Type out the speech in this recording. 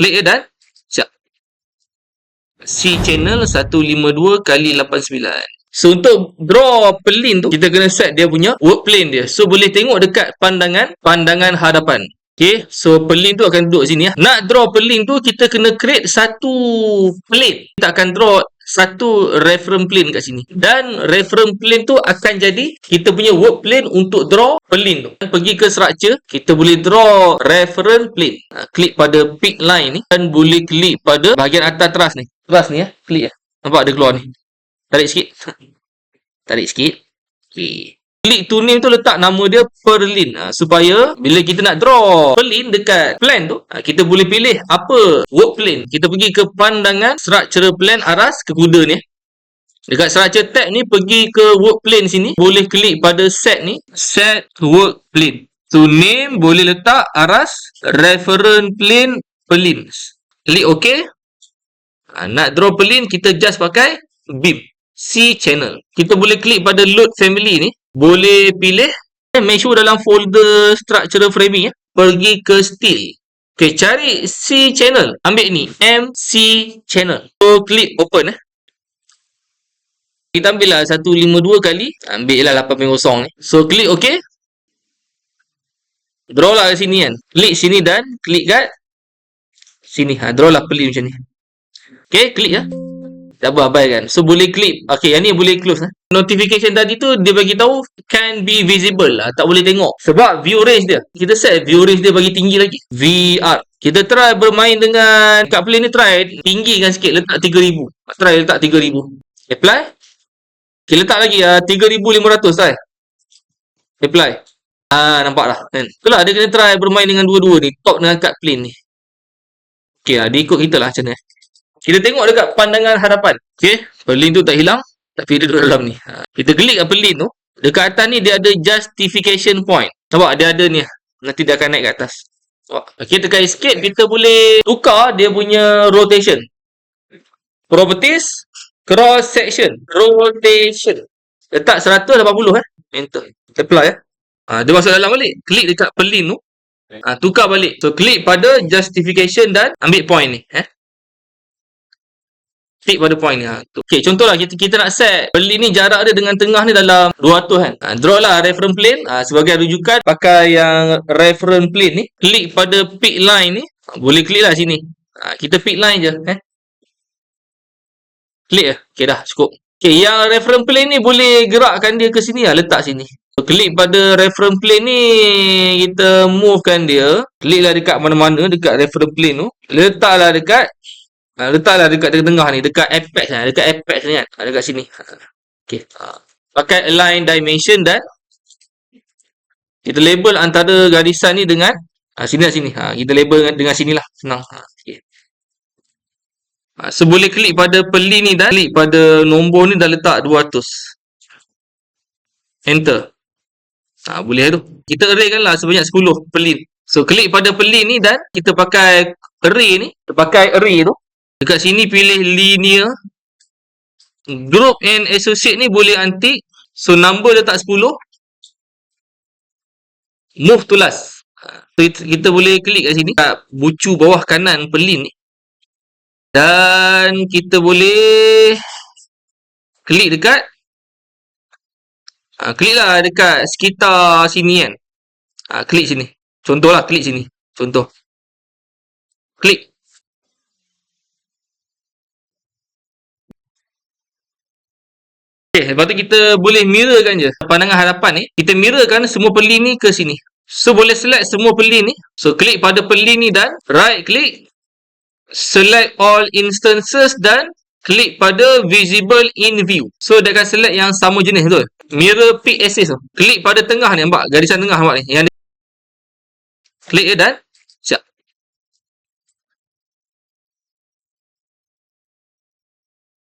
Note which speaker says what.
Speaker 1: Klik je dan siap. C channel 152 kali 89. So untuk draw pelin tu kita kena set dia punya work plane dia. So boleh tengok dekat pandangan pandangan hadapan. Okay, so pelin tu akan duduk sini ya. Nak draw pelin tu kita kena create satu plane. Kita akan draw satu reference plane kat sini. Dan reference plane tu akan jadi kita punya work plane untuk draw pelin tu. Pergi ke structure, kita boleh draw reference plane. Ha, klik pada pick line ni dan boleh klik pada bahagian atas truss ni. Truss ni ya, klik ya. Nampak dia keluar ni. Tarik sikit. Tarik sikit. Okay. Klik to name tu letak nama dia Perlin. Ha, supaya bila kita nak draw Perlin dekat plan tu, ha, kita boleh pilih apa work plane. Kita pergi ke pandangan structural plan aras ke kuda ni. Dekat structure tab ni pergi ke work plane sini. Boleh klik pada set ni. Set work plane. So name boleh letak aras reference plane Perlin. Klik OK. Ha, nak draw Perlin kita just pakai beam. C channel. Kita boleh klik pada load family ni. Boleh pilih. Eh, make sure dalam folder structural framing ya. Pergi ke steel. Okay, cari C channel. Ambil ni. MC channel. So, klik open eh. Kita ambil lah 152 kali. Ambil lah 8.0 ni. So, klik OK. Draw lah sini kan. Klik sini dan klik kat sini. Ha, draw lah pelin macam ni. Okay, klik ya. Tak apa abaikan. So boleh klik. Okay, yang ni boleh close eh. Notification tadi tu dia bagi tahu can be visible lah. Tak boleh tengok. Sebab view range dia. Kita set view range dia bagi tinggi lagi. VR. Kita try bermain dengan kat play ni try tinggikan sikit letak 3000. Try letak 3000. Apply. Okay, letak lagi ah uh, 3500 try. Apply. Ah nampak lah kan. Itulah dia kena try bermain dengan dua-dua ni. Top dengan kat plane ni. Okay lah. Dia ikut kita lah macam ni. Kita tengok dekat pandangan hadapan. Okay. Pelin tu tak hilang. Tapi dia duduk dalam ni. Ha. Kita klik kat pelin tu. Dekat atas ni dia ada justification point. Nampak? Dia ada ni. Nanti dia akan naik ke atas. Okay. Tekan escape. Kita boleh tukar dia punya rotation. Properties. Cross section. Rotation. Letak 180 eh. Enter. Apply eh. Ha, dia masuk dalam balik. Klik dekat pelin tu. Ha, tukar balik. So, klik pada justification dan ambil point ni. Eh. Klik pada point ni. Ha. Okay, contohlah kita kita nak set beli ni jarak dia dengan tengah ni dalam 200 kan. Ha, draw lah reference plane. Ha, sebagai rujukan, pakai yang reference plane ni. Klik pada pick line ni. Ha, boleh klik lah sini. Ha, kita pick line je. Eh. Klik je. Okay dah, cukup. Okay, yang reference plane ni boleh gerakkan dia ke sini lah. Letak sini. So, klik pada reference plane ni. Kita movekan dia. Klik lah dekat mana-mana. Dekat reference plane tu. Letaklah dekat Ha, letaklah dekat tengah ni, dekat apex ni, dekat apex ni kan. Ha, dekat sini. Ha. Okey. Ha. Pakai align dimension dan kita label antara garisan ni dengan ha, sini lah sini. Ha, kita label dengan, dengan sinilah. Senang. Ha, okay. ha, so boleh klik pada peli ni dan klik pada nombor ni dah letak 200. Enter. Ha, boleh tu. Kita arraykan lah sebanyak 10 pelin. So klik pada pelin ni dan kita pakai array ni. Pakai array tu. Dekat sini pilih linear. Group and associate ni boleh antik. So, number letak 10. Move to last. So, kita boleh klik kat sini. Kat bucu bawah kanan pelin ni. Dan kita boleh klik dekat. Ha, klik lah dekat sekitar sini kan. Ha, klik sini. Contohlah klik sini. Contoh. Klik. Okay, lepas tu kita boleh mirrorkan je pandangan hadapan ni. Kita mirrorkan semua pelin ni ke sini. So, boleh select semua pelin ni. So, klik pada pelin ni dan right click. Select all instances dan klik pada visible in view. So, dia akan select yang sama jenis tu. Mirror peak axis tu. Klik pada tengah ni, nampak? Garisan tengah nampak ni. Yang Klik je dan siap.